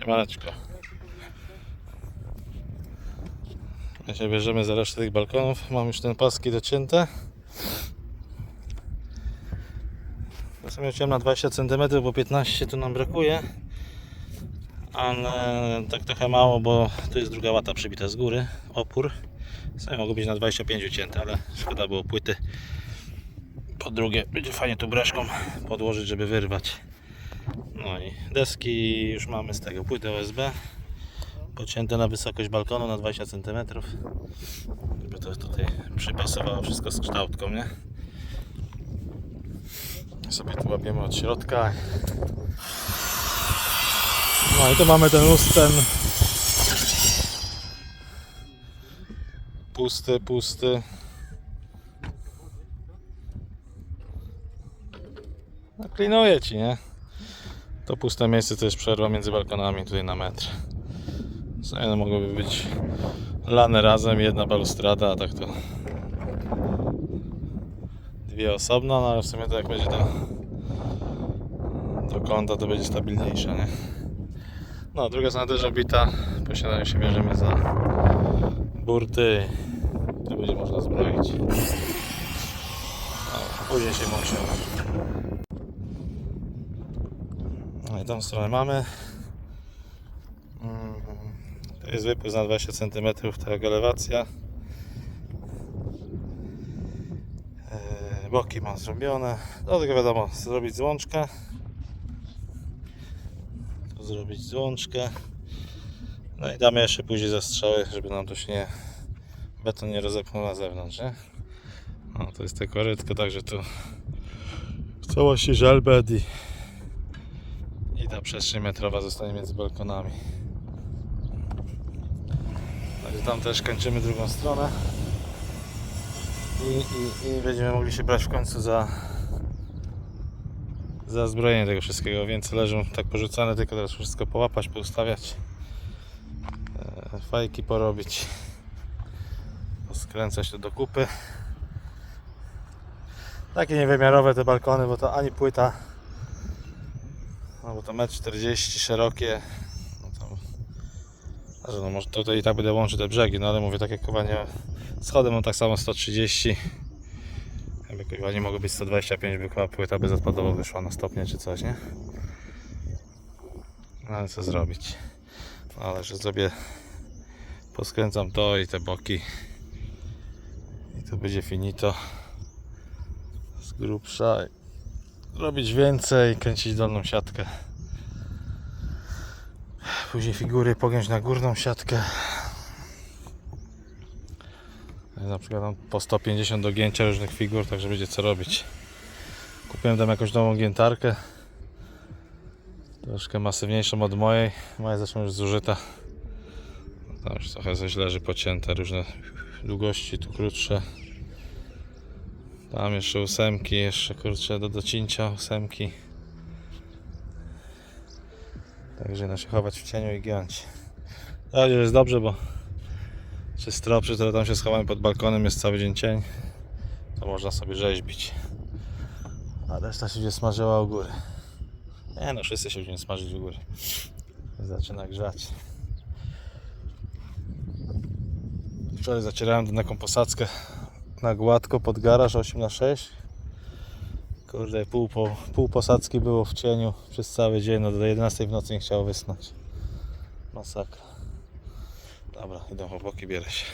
Siemaneczko. My się bierzemy za resztę tych balkonów. Mam już ten paski docięte. Sobie chciałem na 20 cm, bo 15 tu nam brakuje. Ale tak trochę mało, bo tu jest druga łata przybita z góry. Opór. Sobie mogło być na 25 ucięte, ale szkoda było płyty. Po drugie, będzie fajnie tu breszką podłożyć, żeby wyrwać. No i deski już mamy z tego płyty OSB. Pocięte na wysokość balkonu na 20 cm. Żeby to tutaj przypasowało wszystko z kształtką, nie? Sobie tu łapiemy od środka. No i tu mamy ten ustęp. Pusty, pusty. No, klinuje ci, nie? To puste miejsce to jest przerwa między balkonami tutaj na metr. Sobie no mogłyby być lane razem, jedna balustrada, a tak to dwie osobno, no ale w sumie to jak będzie do, do kąta to będzie stabilniejsze, nie? No, druga strona też obita, posiadanie się bierzemy za burty, tu będzie można zbroić. No, później się musiał. No i tą stronę mamy. Mm, To jest wypust na 20 cm, taka elewacja. E, Boki mam zrobione. Do tego wiadomo, zrobić złączkę. Tu zrobić złączkę. No i damy jeszcze później zastrzały, żeby nam to się nie beton nie rozepchnął na zewnątrz, nie? No, to jest te korytko, także tu całości ta przestrzeń metrowa zostanie między balkonami. Także tam też kończymy drugą stronę. I, i, I będziemy mogli się brać w końcu za za zbrojenie tego wszystkiego. Więcej leżą tak porzucane, tylko teraz wszystko połapać, poustawiać. E, fajki porobić. Poskręcać to do kupy. Takie niewymiarowe te balkony, bo to ani płyta no bo to 1,40 m szerokie. No to, znaczy, no może tutaj i tak będę łączył te brzegi, no ale mówię takie kowanie schodem mam tak samo 130. Jakby kowanie mogło być 125, by chyba płyta bezodpadowo wyszła na stopnie czy coś, nie? No ale co zrobić? No, ale że zrobię poskręcam to i te boki i to będzie finito z grubsza robić więcej, kręcić dolną siatkę. Później figury pogiąć na górną siatkę. Na przykład po 150 do gięcia różnych figur, także będzie co robić. Kupiłem tam jakąś nową giętarkę. Troszkę masywniejszą od mojej. Moja zresztą już zużyta. Tam już trochę coś leży pocięte, różne długości, tu krótsze. Tam jeszcze ósemki, jeszcze kurczę do docięcia ósemki. Także no się chować w cieniu i giąć. Razie jest dobrze, bo przy stroprzy, które tam się schowałem pod balkonem jest cały dzień cień. To można sobie rzeźbić. A reszta się będzie smażyła u góry. Nie no, wszyscy się będziemy smażyć u góry. Zaczyna grzać. Wczoraj zacierałem taką posadzkę na gładko pod garaż 8 na 6 Kurde, pół, po, pół posadzki było w cieniu przez cały dzień, no do 11 w nocy nie chciało wysnąć. Masakra. Dobra, idę boki, bierę się.